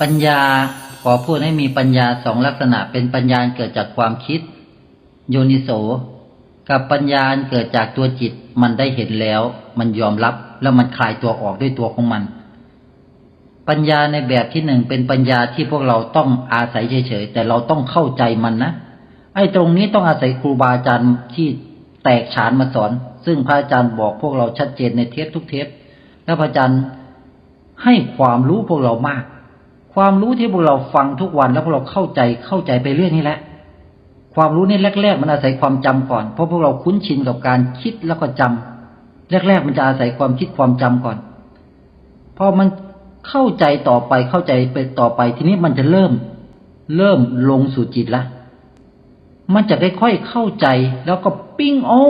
ปัญญาขอพูดให้มีปัญญาสองลักษณะเป็นปัญญาเกิดจากความคิด โยนิโส กับปัญญาเกิดจากตัวจิตมันได้เห็นแล้ว มันยอมรับแล้วมันคลายตัวออกด้วยตัวของมัน ปัญญาในแบบที่หนึ่งเป็นปัญญาที่พวกเราต้องอาศัยเฉยๆแต่เราต้องเข้าใจมันนะไอ้ตรงนี้ต้องอาศัยครูบาอาจารย์ที่แตกฉานมาสอน ซึ่งพระอาจารย์บอกพวกเราชัดเจนในเทปทุกเทปแล้วพระอาจารย์ให้ความรู้พวกเรามาก ความรู้ที่พวกเราฟังทุกวันแล้วพวกเราเข้าใจเข้าใจไปเรื่อยนี่แหละ ความรู้นี่แรก ๆ มันอาศัยความจำก่อน เพราะพวกเราคุ้นชินกับการคิดแล้วก็จำแรก ๆ มันจะอาศัยความคิดความจำก่อนพอมันเข้าใจต่อไปเข้าใจไปต่อไป ทีนี้มันจะเริ่ม เริ่มลงสู่จิตละมันจะค่อยๆเข้าใจแล้วก็ปิ้งโอ้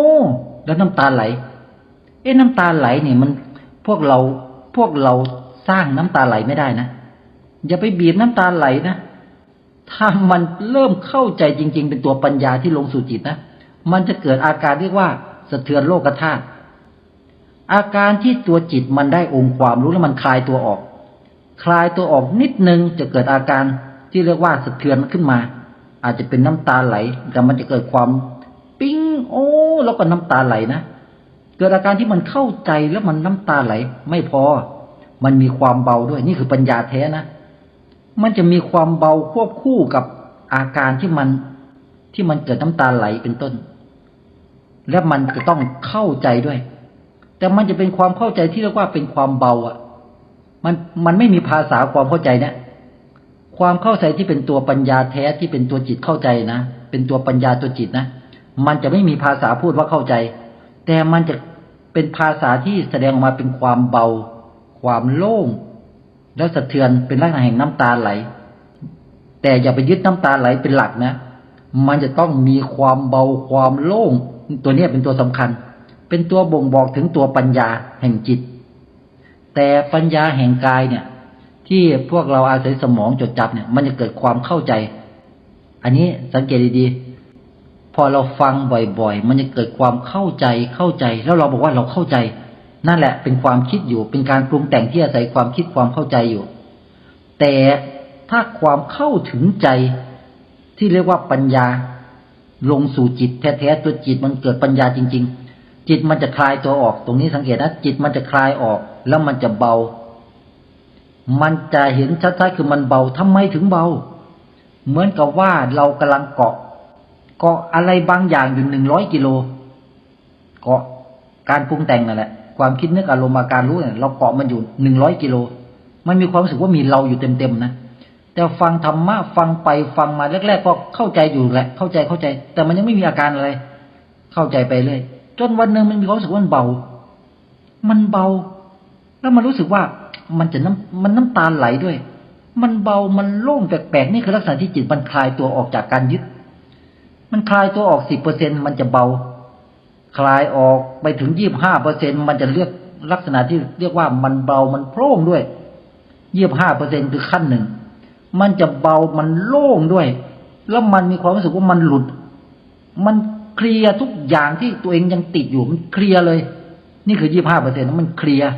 แล้วน้ำตาไหล เอ๊ะน้ำตาไหลนี่มันพวกเราพวกเราสร้างน้ำตาไหลไม่ได้นะ อย่าไปบีบน้ำตาไหลนะ ถ้ามันเริ่มเข้าใจจริง ๆ เป็นตัวปัญญาที่ลงสู่จิตนะ มันจะเกิดอาการเรียกว่าสะเทือนโลกธาตุ อาการที่ตัวจิตมันได้องค์ความรู้แล้วมันคลายตัวออก คลายตัวออกนิดนึงจะเกิดอาการที่เรียกว่าสะเทือนขึ้นมา อาจจะเป็นน้ำตาไหล แต่มันจะเกิดความปิ้งโอ้แล้วก็น้ำตาไหลนะเกิดอาการที่มันเข้าใจแล้วมันน้ำตาไหล ไม่พอ มันมีความเบาด้วย นี่คือปัญญาแท้นะ มันจะมีความเบาควบคู่กับอาการที่มันที่มันเกิดน้ำตาไหลเป็นต้น และมันจะต้องเข้าใจด้วย แต่มันจะเป็นความเข้าใจที่เรียกว่าเป็นความเบาอะ มันมันไม่มีภาษาความเข้าใจเนี่ยความเข้าใจที่เป็นตัวปัญญาแท้ที่เป็นตัวจิตเข้าใจนะเป็นตัวปัญญาตัวจิตนะมันจะไม่มีภาษาพูดว่าเข้าใจ แต่มันจะเป็นภาษาที่แสดงออกมาเป็นความเบา ความโล่ง แล้วสะเทือนเป็นลักษณะแห่งน้ำตาไหล แต่อย่าไปยึดน้ำตาไหลเป็นหลักนะ มันจะต้องมีความเบาความโล่ง ตัวนี้เป็นตัวสำคัญ เป็นตัวบ่งบอกถึงตัวปัญญาแห่งจิต แต่ปัญญาแห่งกายเนี่ย ที่พวกเราอาศัยสมองจดจับเนี่ย มันจะเกิดความเข้าใจ อันนี้สังเกตดีๆพอเราฟังบ่อยๆ มันจะเกิดความเข้าใจเข้าใจ แล้วเราบอกว่าเราเข้าใจ นั่นแหละเป็นความคิดอยู่เป็นการปรุงแต่งที่อาศัยความคิดความเข้าใจอยู่ แต่ถ้าความเข้าถึงใจที่เรียกว่าปัญญา ลงสู่จิตแท้ๆตัวจิตมันเกิดปัญญาจริง ๆ จิตมันจะคลายตัวออก ตรงนี้สังเกตนะจิตมันจะคลายออก แล้วมันจะเบา มันจะเห็นชัดๆคือมันเบาทำไมถึงเบา เหมือนกับว่าเรากำลังเกาะ เกาะอะไรบางอย่างอยู่หนึ่งร้อยกิโล เกาะการปรุงแต่งนั่นแหละ ความคิดนึกอารมณ์อาการรู้เนี่ยเราเกาะมันอยู่หนึ่งร้อยกิโล มันมีความรู้สึกว่ามีเราอยู่เต็มๆนะ แต่ฟังธรรมะฟังไปฟังมาแรกๆก็เข้าใจอยู่แหละ เข้าใจเข้าใจ แต่มันยังไม่มีอาการอะไร เข้าใจไปเลย จนวันหนึ่งมันมีความรู้สึกว่ามันเบา มันเบา แล้วมันรู้สึกว่ามันจะน้ำมันน้ำตาไหลด้วย มันเบามันโล่งแปลกๆนี่คือลักษณะที่จิตมันคลายตัวออกจากการยึด มันคลายตัวออกสิบเปอร์เซ็นมันจะเบา คลายออกไปถึงยี่บห้าเปอร์เซ็นมันจะเรียกลักษณะที่เรียกว่ามันเบามันโพร่งด้วยยี่บห้าเปอร์เซ็นคือขั้นหนึ่ง มันจะเบามันโล่งด้วย แล้วมันมีความรู้สึกว่ามันหลุด มันเคลียร์ทุกอย่างที่ตัวเองยังติดอยู่มันเคลียร์เลย นี่คือยี่บห้าเปอร์เซ็นมันเคลียร์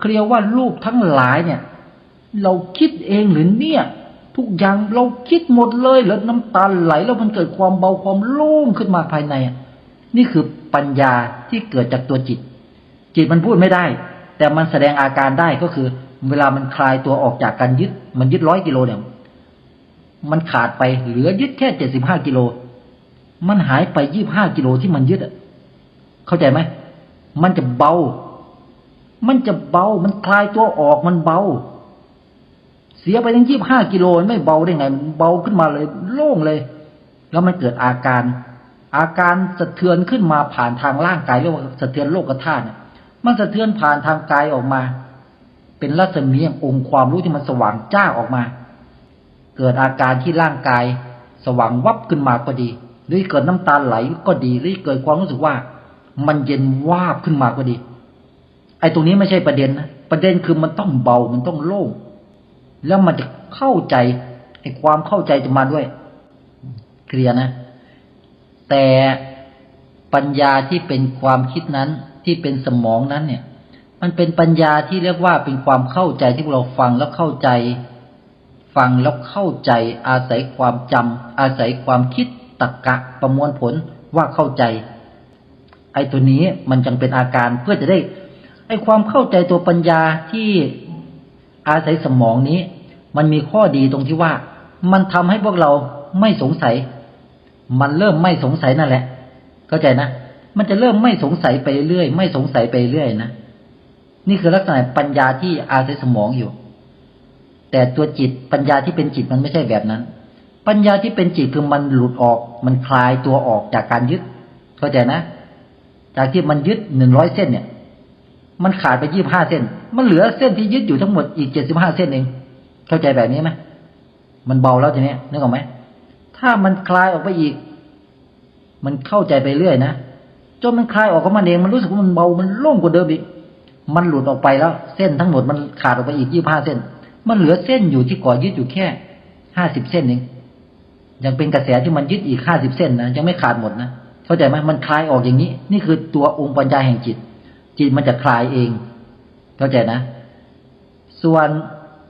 เคลียร์ว่ารูปทั้งหลายเนี่ย เราคิดเองหรือเนี่ย ทุกอย่างเราคิดหมดเลยแล้วน้ำตาไหลแล้วมันเกิดความเบาความโล่งขึ้นมาภายในอะนี่คือปัญญาที่เกิดจากตัวจิต จิตมันพูดไม่ได้ แต่มันแสดงอาการได้ก็คือ เวลามันคลายตัวออกจากการยึด มันยึดร้อยกิโลเนี่ยมันขาดไปเหลือยึดแค่เจ็ดสิบห้ากิโล มันหายไปยี่บห้ากิโลที่มันยึดอะเข้าใจไหม มันจะเบา มันจะเบา มันคลายตัวออกมันเบา เสียไปทั้งยี่บห้ากิโลไม่เบาได้ไงมันเบาขึ้นมาเลย โล่งเลย แล้วมันเกิดอาการ อาการสะเทือนขึ้นมาผ่านทางร่างกายเรียกว่าสะเทือนโลกธาตุเนี่ยมันสะเทือนผ่านทางกายออกมา เป็นรัศมีองค์ความรู้ที่มันสว่างจ้าออกมา เกิดอาการที่ร่างกาย สว่างวับขึ้นมาก็ดี หรือเกิดน้ำตาไหลก็ดีหรือเกิดความรู้สึกว่า มันเย็นวาบขึ้นมาก็ดี ไอ้ตรงนี้ไม่ใช่ประเด็นนะประเด็นคือมันต้องเบามันต้องโล่งแล้วมันจะเข้าใจไอ้ความเข้าใจจะมาด้วย เคลียร์นะ แต่ปัญญาที่เป็นความคิดนั้นที่เป็นสมองนั้นเนี่ย มันเป็นปัญญาที่เรียกว่าเป็นความเข้าใจที่เราฟังแล้วเข้าใจ ฟังแล้วเข้าใจ อาศัยความจำอาศัยความคิดตรรกะประมวลผลว่าเข้าใจ ไอ้ตัวนี้มันจึงเป็นอาการเพื่อจะได้ไอ้ความเข้าใจตัวปัญญาที่อาศัยสมองนี้ มันมีข้อดีตรงที่ว่า มันทำให้พวกเราไม่สงสัย มันเริ่มไม่สงสัยนั่นแหละ เข้าใจนะ มันจะเริ่มไม่สงสัยไปเรื่อยไม่สงสัยไปเรื่อยนะนี่คือลักษณะปัญญาที่อาศัยสมองอยู่ แต่ตัวจิตปัญญาที่เป็นจิตมันไม่ใช่แบบนั้น ปัญญาที่เป็นจิตคือมันหลุดออก มันคลายตัวออกจากการยึด เข้าใจนะ จากที่มันยึดหนึ่งร้อยเส้นเนี่ย มันขาดไปยี่บห้าเส้น มันเหลือเส้นที่ยึดอยู่ทั้งหมดอีกเจ็ดสิบห้าเส้นเอง เข้าใจแบบนี้ไหมมันเบาแล้วทีนี้นึกออกไหม ถ้ามันคลายออกไปอีก มันเข้าใจไปเรื่อยนะจนมันคลายออกของมันเองมันรู้สึกว่ามันเบามันโล่งกว่าเดิมอีกมันหลุดออกไปแล้ว เส้นทั้งหมดมันขาดออกไปอีกยี่ห้าเส้น มันเหลือเส้นอยู่ที่ก่อยึดอยู่แค่ห้าสิบเส้นเองยังเป็นกระแสที่มันยึดอีกห้าสิบเส้นนะยังไม่ขาดหมดนะเข้าใจไหมมันคลายออกอย่างนี้ นี่คือตัวองค์ปัญญาแห่งจิต จิตมันจะคลายเอง เข้าใจนะ ส่วน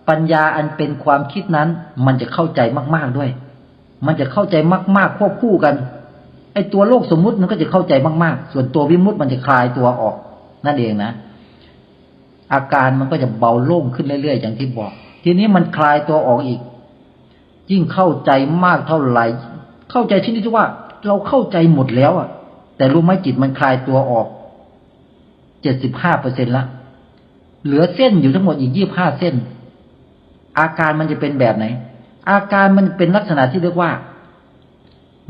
ปัญญาอันเป็นความคิดนั้น มันจะเข้าใจมาก ๆด้วย มันจะเข้าใจมากๆควบคู่กันไอ้ตัวโลกสมมุติมันก็จะเข้าใจมากๆ ส่วนตัววิมุตติมันจะคลายตัวออก นั่นเองนะ อาการมันก็จะเบาโล่งขึ้นเรื่อยๆ อย่างที่บอก ทีนี้มันคลายตัวออกอีก ยิ่งเข้าใจมากเท่าไหร่ เข้าใจที่นี่ที่ว่า เราเข้าใจหมดแล้วอะ แต่รู้ไหมจิตมันคลายตัวออกเจ็ดสิบห้าเปอร์เซ็นละ เหลือเส้นอยู่ทั้งหมดอีกยี่บห้าเส้น อาการมันจะเป็นแบบไหน อาการมันเป็นลักษณะที่เรียกว่า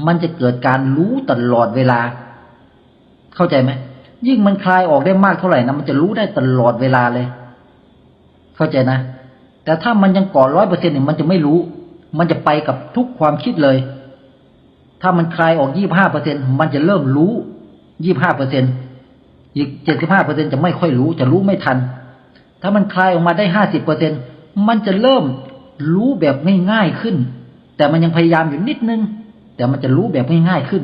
มันจะเกิดการรู้ตลอดเวลา เข้าใจไหมยิ่งมันคลายออกได้มากเท่าไหร่นะมันจะรู้ได้ตลอดเวลาเลย เข้าใจนะ แต่ถ้ามันยังก่อร้อยเปอร์เซ็นต์เนี่ยมันจะไม่รู้ มันจะไปกับทุกความคิดเลย ถ้ามันคลายออกยี่บห้าเปอร์เซ็นมันจะเริ่มรู้ยี่บห้าเปอร์เซ็นอีกเจ็ดสิบห้าเปอร์เซ็นจะไม่ค่อยรู้ จะรู้ไม่ทัน ถ้ามันคลายออกมาได้ห้าสิบเปอร์เซ็นมันจะเริ่ม รู้แบบง่ายๆขึ้น แต่มันยังพยายามอยู่นิดนึง แต่มันจะรู้แบบง่ายๆขึ้น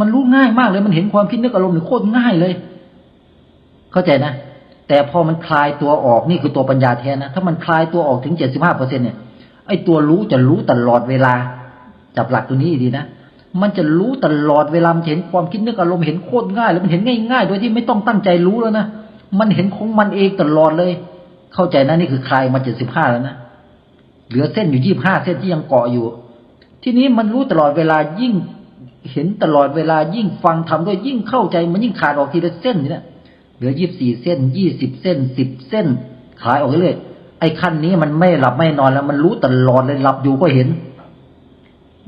มันรู้ง่ายมากเลย มันเห็นความคิดนึกอารมณ์หรือโคตรง่ายเลย เข้าใจนะ แต่พอมันคลายตัวออกนี่คือตัวปัญญาแท้นะ ถ้ามันคลายตัวออกถึงเจ็ดสิบห้าเปอร์เซ็นเนี่ย ไอ้ตัวรู้จะรู้ตลอดเวลา จับหลักตัวนี้ดีนะ มันจะรู้ตลอดเวลามันเห็นความคิดนึกอารมณ์เห็นโคตรง่ายแล้วมันเห็นง่ายๆ โดยที่ไม่ต้องตั้งใจรู้แล้วนะ มันเห็นของมันเองตลอดเลย เข้าใจนะนี่คือคลายมาเจ็ดสิบห้าแล้วนะ เหลือเส้นอยู่ยี่บห้าเส้นที่ยังเกาะอยู่ ทีนี้มันรู้ตลอดเวลายิ่งเห็นตลอดเวลายิ่งฟังทำด้วยยิ่งเข้าใจมันยิ่งขาดออกทีละเส้นนี่นะเหลือยี่บสี่เส้นยี่สิบเส้นสิบเส้นขายออกเรื่อยไอ้ขั้นนี้มันไม่หลับไม่นอนแล้ว มันรู้ตลอดเลยหลับอยู่ก็เห็น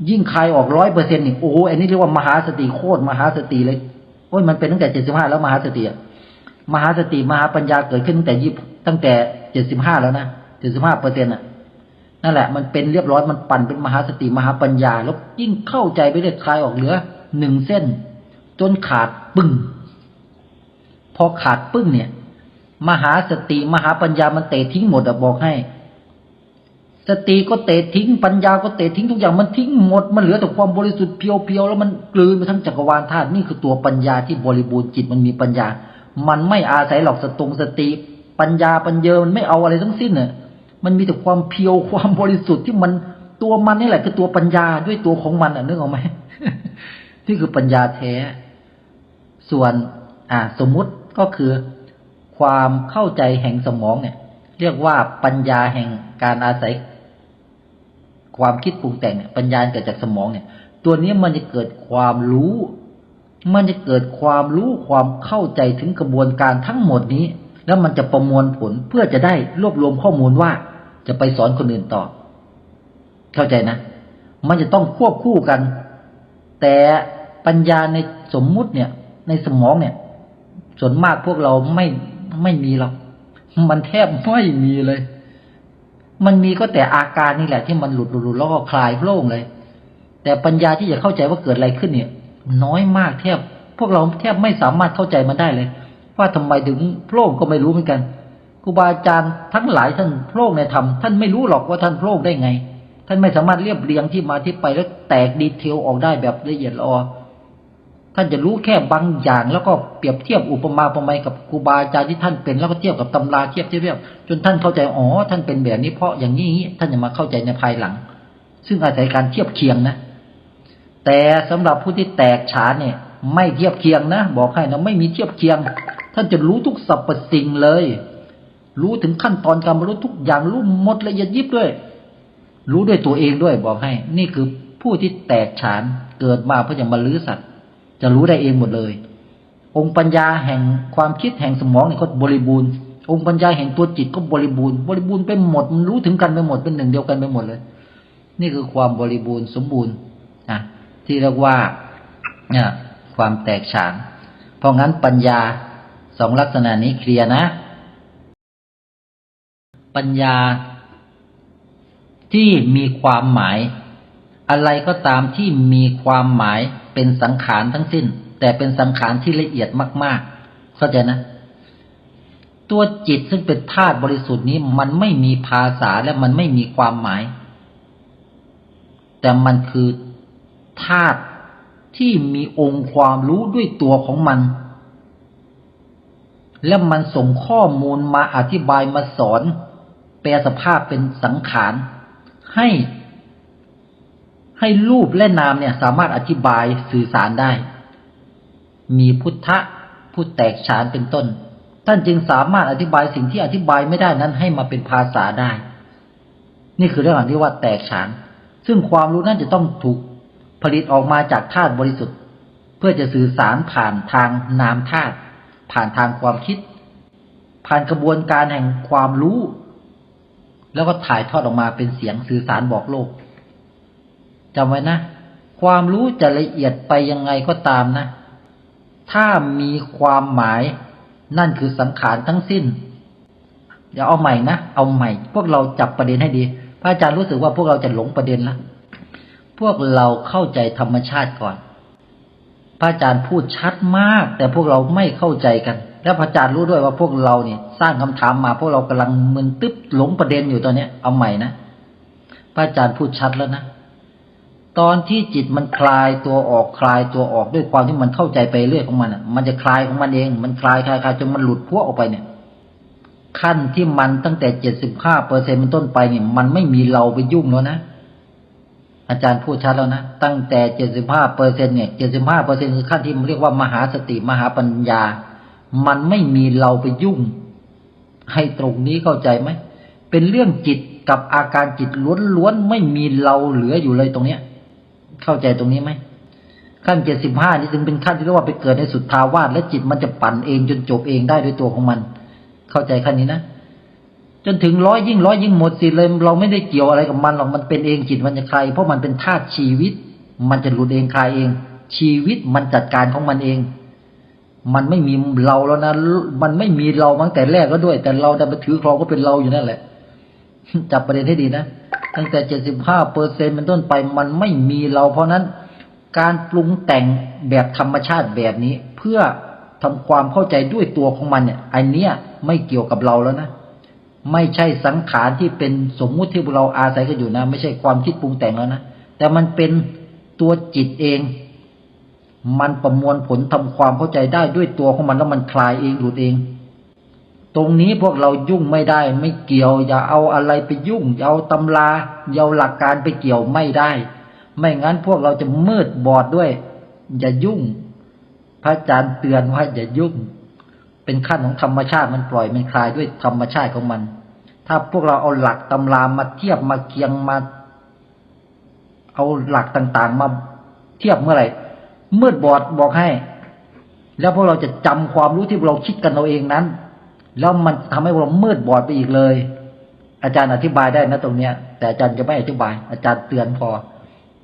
ยิ่งคลายออกร้อยเปอร์เซ็นต์นี่โอ้โหอันนี้เรียกว่ามหาสติโคตรมหาสติเลยโอ้ยมันเป็นตั้งแต่เจ็ดสิบห้าแล้วมหาสติอะมหาสติมหาปัญญาเกิดขึ้นตั้งแต่ยี่ตั้งแต่เจ็ดสิบห้าแล้วนะเจ็ดสิบห้าเปอร์เซ็นต์อะ นั่นแหละมันเป็นเรียบร้อยมันปั่นเป็นมหาสติมหาปัญญา แล้วยิ่งเข้าใจไปเรื่อยคลายออกเหลือหนึ่งเส้น จนขาดปึ้ง พอขาดปึ้งเนี่ย มหาสติมหาปัญญามันเตะทิ้งหมดอะบอกให้ สติก็เตะทิ้งปัญญาก็เตะทิ้งทุกอย่างมันทิ้งหมดมันเหลือแต่ความบริสุทธิ์เพียวๆแล้วมันกลืนไปทั้งจักรวาลธาตุนี่คือตัวปัญญาที่บริบูรณ์จิตมันมีปัญญา มันไม่อาศัยหรอกสตงสติ ปัญญาปัญเยอมันไม่เอาอะไรทั้งสิ้นเน่ย มันมีแต่ความเพียวความบริสุทธิ์ที่มันตัวมันนี่แหละคือตัวปัญญาด้วยตัวของมันอะนึกออกไหมที่คือปัญญาแท้ ส่วน อ่า สมมุติก็คือความเข้าใจแห่งสมองเนี่ย เรียกว่าปัญญาแห่งการอาศัย ความคิดปรุงแต่งเนี่ยปัญญาเกิดจากสมองเนี่ย ตัวนี้มันจะเกิดความรู้ มันจะเกิดความรู้ความเข้าใจถึงกระบวนการทั้งหมดนี้ แล้วมันจะประมวลผลเพื่อจะได้รวบรวมข้อมูลว่า จะไปสอนคนอื่นต่อ เข้าใจนะ มันจะต้องควบคู่กัน แต่ปัญญาในสมมุติเนี่ย ในสมองเนี่ย ส่วนมากพวกเราไม่ไม่มีหรอกมันแทบไม่มีเลย มันมีก็แต่อาการนี่แหละ ที่มันหลุดหลุดแล้วก็คลายโล่งเลย แต่ปัญญาที่จะเข้าใจว่าเกิดอะไรขึ้นเนี่ย น้อยมากแทบ พวกเราแทบไม่สามารถเข้าใจมันได้เลย ว่าทำไมถึงโพร่งก็ไม่รู้เหมือนกัน รูบาอาจารย์ทั้งหลายท่านโพร่งในธรรมท่านไม่รู้หรอกว่าท่านโพร่งได้ไง ท่านไม่สามารถเรียบเรียงที่มาที่ไปแล้วแตกดีเทลออกได้แบบละเอียดละอท่านจะรู้แค่บางอย่าง แล้วก็เปรียบเทียบอุปมาอุปไมยกับครูบาอาจารย์ที่ท่านเป็นแล้วก็เทียบกับตำราเทียบเทียบจนท่านเข้าใจอ๋อท่านเป็นแบบนี้เพราะอย่างนี้อย่างนี้ท่านจะมาเข้าใจในภายหลัง ซึ่งอาศัยการเทียบเคียงนะ แต่สำหรับผู้ที่แตกฉานเนี่ย ไม่เทียบเคียงนะบอกให้นะไม่มีเทียบเคียง ท่านจะรู้ทุกสรรพสิ่งเลย รู้ถึงขั้นตอนการบรรลุทุกอย่างรู้หมดละเอียดยิบด้วย รู้ด้วยตัวเองด้วยบอกให้ นี่คือผู้ที่แตกฉานเกิดมาเพื่อจะมาลื้อสัตว์ จะรู้ได้เองหมดเลย องค์ปัญญาแห่งความคิดแห่งสมองเนี่ยก็บริบูรณ์ องค์ปัญญาแห่งตัวจิตก็บริบูรณ์บริบูรณ์ไปหมดมันรู้ถึงกันไปหมดเป็นหนึ่งเดียวกันไปหมดเลย นี่คือความบริบูรณ์สมบูรณ์นะที่เรียกว่าเนี่ยความแตกฉานเพราะงั้นปัญญาสองลักษณะนี้เคลียร์นะ ปัญญา ที่มีความหมาย อะไรก็ตามที่มีความหมายเป็นสังขารทั้งสิ้น แต่เป็นสังขารที่ละเอียดมาก ๆ เข้าใจนะ ตัวจิตซึ่งเป็นธาตุบริสุทธิ์นี้มันไม่มีภาษาและมันไม่มีความหมาย แต่มันคือธาตุที่มีองค์ความรู้ด้วยตัวของมัน และมันส่งข้อมูลมาอธิบายมาสอน แปลสภาพเป็นสังขาร ให้ ให้รูปและนามเนี่ย สามารถอธิบายสื่อสารได้ มีพุทธะผู้แตกฉานเป็นต้น ท่านจึงสามารถอธิบายสิ่งที่อธิบายไม่ได้นั้นให้มาเป็นภาษาได้ นี่คือเรื่องที่ว่าแตกฉาน ซึ่งความรู้นั้นจะต้องถูกผลิตออกมาจากธาตุบริสุทธิ์ เพื่อจะสื่อสารผ่านทางนามธาตุผ่านทางความคิด ผ่านกระบวนการแห่งความรู้ แล้วก็ถ่ายทอดออกมาเป็นเสียงสื่อสารบอกโลกจำไว้นะ ความรู้จะละเอียดไปยังไงก็ตามนะ ถ้ามีความหมาย นั่นคือสังขารทั้งสิ้นอย่าเอาใหม่นะ เอาใหม่ พวกเราจับประเด็นให้ดี พระอาจารย์รู้สึกว่าพวกเราจะหลงประเด็นล้วพวกเราเข้าใจธรรมชาติก่อน พระอาจารย์พูดชัดมาก แต่พวกเราไม่เข้าใจกัน แล้วพระอาจารย์รู้ด้วยว่าพวกเราเนี่ยสร้างคำถามมาพวกเรากำลังมึนตึ๊บหลงประเด็นอยู่ตอนเนี้ย เอาใหม่นะพระอาจารย์พูดชัดแล้วนะตอนที่จิตมันคลายตัวออกคลายตัวออกด้วยความที่มันเข้าใจไปเรื่อยของมันอะ มันจะคลายของมันเอง มันคลายคลายคลายจนมันหลุดพวกออกไปเนี่ย ขั้นที่มันตั้งแต่เจ็ดสิบห้าเปอร์เซ็นต์เป็นต้นไปเนี่ย มันไม่มีเราไปยุ่งแล้วนะ อาจารย์พูดชัดแล้วนะ ตั้งแต่เจ็ดสิบห้าเปอร์เซ็นเนี่ยเจ็ดสิบห้าเปอร์เซ็นคือขั้นที่มันเรียกว่ามหาสติมหาปัญญา มันไม่มีเราไปยุ่ง ให้ตรงนี้เข้าใจไหม เป็นเรื่องจิตกับอาการจิตล้วนๆไม่มีเราเหลืออยู่เลยตรงเนี้ย เข้าใจตรงนี้ไหมขั้นเจ็ดสิบห้านี่ถึงเป็นขั้นที่เรียกว่าไปเกิดในสุดทาวาสและจิตมันจะปั่นเองจนจบเองได้ด้วยตัวของมัน เข้าใจขั้นนี้นะ จนถึงร้อยยิ่งร้อยยิ่งหมดสิเลย เราไม่ได้เกี่ยวอะไรกับมันหรอกมันเป็นเองจิตมันจะใคลายเพราะมันเป็นธาตุชีวิต มันจะหลุดเองคลายเอง ชีวิตมันจัดการของมันเอง มันไม่มีเราแล้วนะมันไม่มีเราตั้งแต่แรกก็ด้วย แต่เราแต่ไปถือครองก็เป็นเราอยู่นั่นแหละ จับประเด็นให้ดีนะตั้งแต่เจ็ดสิบห้าเปอร์เซ็นเป็นต้นไปมันไม่มีเรา เพราะนั้นการปรุงแต่งแบบธรรมชาติแบบนี้ เพื่อทำความเข้าใจด้วยตัวของมันเนี่ยอันเนี้ยไม่เกี่ยวกับเราแล้วนะ ไม่ใช่สังขารที่เป็นสมมุติที่เราอาศัยกันอยู่นะ ไม่ใช่ความคิดปรุงแต่งแล้วนะ แต่มันเป็นตัวจิตเอง มันประมวลผลทำความเข้าใจได้ด้วยตัวของมันแล้วมันคลายเองหลุดเอง ตรงนี้พวกเรายุ่งไม่ได้ ไม่เกี่ยว อย่าเอาอะไรไปยุ่ง อย่าเอาตำราอย่าเอาหลักการไปเกี่ยวไม่ได้ ไม่งั้นพวกเราจะมืดบอดด้วย อย่ายุ่ง พระอาจารย์เตือนว่าอย่ายุ่งเป็นขั้นของธรรมชาติมันปล่อยมันคลายด้วยธรรมชาติของมัน ถ้าพวกเราเอาหลักตำรามาเทียบมาเคียงมา เอาหลักต่างๆ มาเทียบเมื่อไหร่มืดบอดบอกให้ แล้วพวกเราจะจำความรู้ที่เราคิดกันเราเองนั้น แล้วมันทำให้เรามืดบอดไปอีกเลย อาจารย์อธิบายได้นะตรงเนี้ย แต่อาจารย์จะไม่อธิบาย อาจารย์เตือนพอ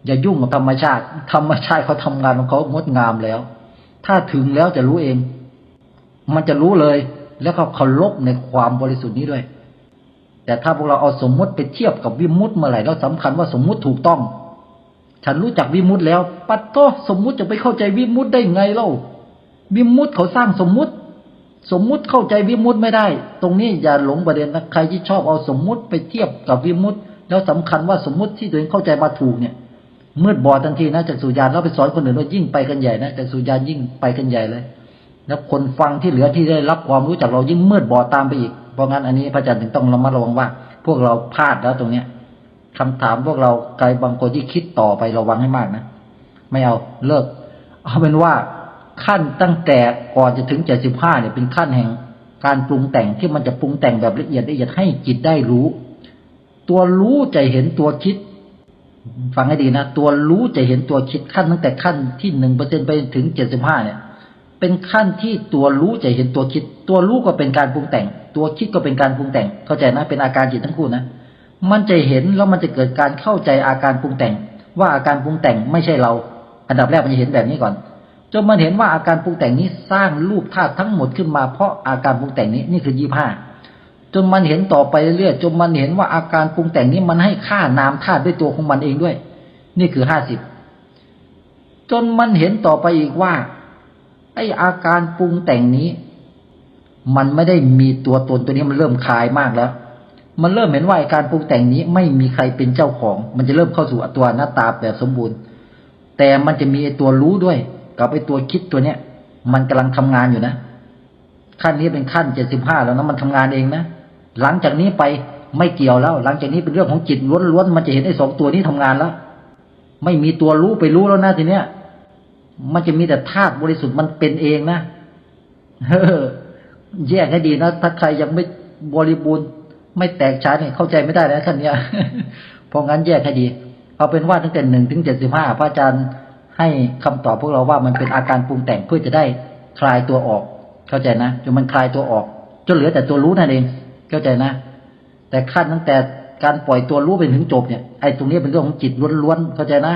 อย่ายุ่งกับธรรมชาติ ธรรมชาติเขาทำงานของเขางดงามแล้ว ถ้าถึงแล้วจะรู้เอง มันจะรู้เลย แล้วก็เคารพในความบริสุทธิ์นี้ด้วย แต่ถ้าพวกเราเอาสมมุติไปเทียบกับวิมุตต์เมื่อไหร่แล้วสำคัญว่าสมมุติถูกต้อง ฉันรู้จักวิมุตต์แล้ว ปัดโตสมมุติจะไปเข้าใจวิมุตต์ได้ไงเล่าวิมุตต์เขาสร้างสมมุติ สมมุติเข้าใจวิมุตต์ไม่ได้ ตรงนี้อย่าหลงประเด็นนะใครที่ชอบเอาสมมุติไปเทียบกับวิมุตต์แล้วสำคัญว่าสมมุติที่ตัวเองเข้าใจมาถูกเนี่ยมืดบอดทันทีนะจากสุญญาณแล้วไปสอนคนอื่นว่ายิ่งไปกันใหญ่นะจากสุญญายิ่งไปกันใหญ่เลยแล้วคนฟังที่เหลือที่ได้รับความรู้จากเรายิ่งมืดบอดตามไปอีก เพราะงั้นอันนี้พระอาจารย์ถึงต้องระมัดระวังว่า พวกเราพลาดแล้วตรงเนี้ยคำถามพวกเราใครบางคนที่คิดต่อไประวังให้มากนะไม่เอาเลิก เอาเป็นว่าขั้นตั้งแต่ก่อนจะถึงเจ็ดสิบห้าเนี่ยเป็นขั้นแห่งการปรุงแต่งที่มันจะปรุงแต่งแบบละเอียดละเอียดให้จิตได้รู้ ตัวรู้จะเห็นตัวคิด ฟังให้ดีนะ ตัวรู้จะเห็นตัวคิดขั้นตั้งแต่ขั้นที่หนึ่งเปอร์เซ็นไปถึงเจ็ดสิบห้าเนี่ย เป็นขั้นที่ตัวรู้จะเห็นตัวคิด ตัวรู้ก็เป็นการปรุงแต่ง ตัวคิดก็เป็นการปรุงแต่ง เข้าใจนะเป็นอาการจิตทั้งคู่นะมันจะเห็นแล้วมันจะเกิดการเข้าใจอาการปรุงแต่ง ว่าอาการปรุงแต่งไม่ใช่เรา อันดับแรกมันจะเห็นแบบนี้ก่อนจนมันเห็นว่าอาการปรุงแต่งนี้สร้างรูปธาตุทั้งหมดขึ้นมาเพราะอาการปรุงแต่งนี้นี่คือยี่ห้าจนมันเห็นต่อไปเรื่อยๆจนมันเห็นว่าอาการปรุงแต่งนี้มันให้ค่านามธาตุด้วยตัวของมันเองด้วย นี่คือห้าสิบจนมันเห็นต่อไปอีกว่า ไออาการปรุงแต่งนี้ มันไม่ได้มีตัวตนตัวนี้มันเริ่มคลายมากแล้ว มันเริ่มเห็นว่าไอการปรุงแต่งนี้ไม่มีใครเป็นเจ้าของ มันจะเริ่มเข้าสู่ตัวหน้าตาแบบสมบูรณ์ แต่มันจะมีไอตัวรู้ด้วย กับไอตัวคิดตัวเนี้ย มันกำลังทำงานอยู่นะ ขั้นนี้เป็นขั้นเจ็ดสิบห้าแล้วนะมันทำงานเองนะหลังจากนี้ไปไม่เกี่ยวแล้ว หลังจากนี้เป็นเรื่องของจิตล้วนๆมันจะเห็นไอ้สองตัวนี้ทำงานแล้ว ไม่มีตัวรู้ไปรู้แล้วนะทีเนี้ย มันจะมีแต่ธาตุบริสุทธิ์มันเป็นเองนะเออแยกให้ดีนะ ถ้าใครยังไม่บริบูรณ์ไม่แตกฉานเนี่ยเข้าใจไม่ได้นะท่านเนี้ยเพราะงั้นแยกให้ดี เอาเป็นว่าตั้งแต่หนึ่งถึงเจ็ดสิบห้าพระอาจารย์ให้คำตอบพวกเราว่ามันเป็นอาการปรุงแต่งเพื่อจะได้คลายตัวออก เข้าใจนะจนมันคลายตัวออกจนเหลือแต่ตัวรู้นั่นเอง เข้าใจนะ แต่ขั้นตั้งแต่การปล่อยตัวรู้ไปถึงจบเนี่ยไอ้ตรงนี้เป็นเรื่องของจิตล้วนๆเข้าใจนะ